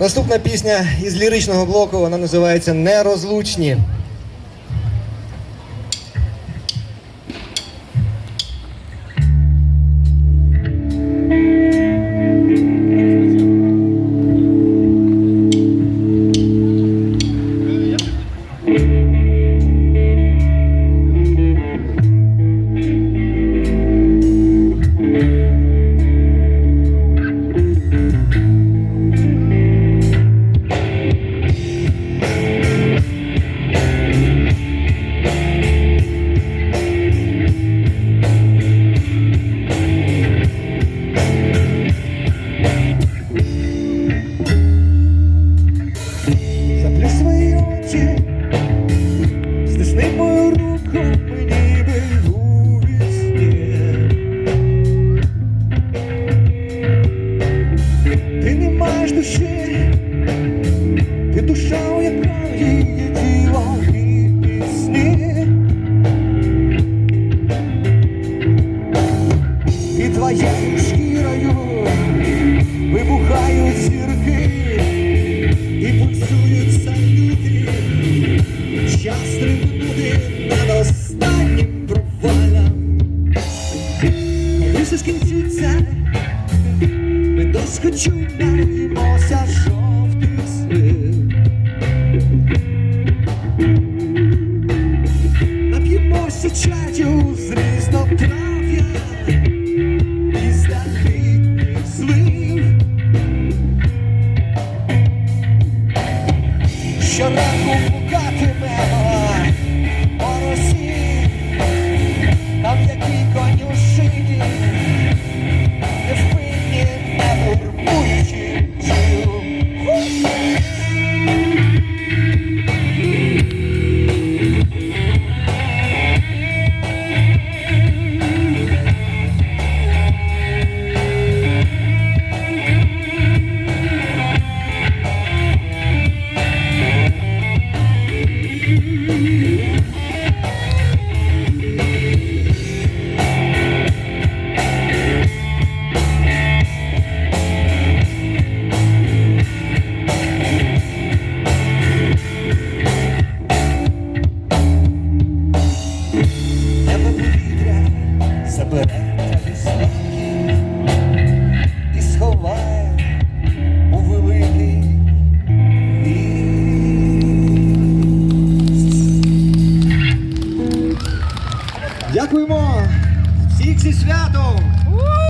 Наступна пісня із ліричного блоку, вона називається Нерозлучні. Зірки і пульсують салюти, час тримати над останнім провалом. Коли все скінчиться, ми доскочу наїмося жовтих слив. Нап'ємося чаю Cacharraco, gato Дякуємо всіх зі святом!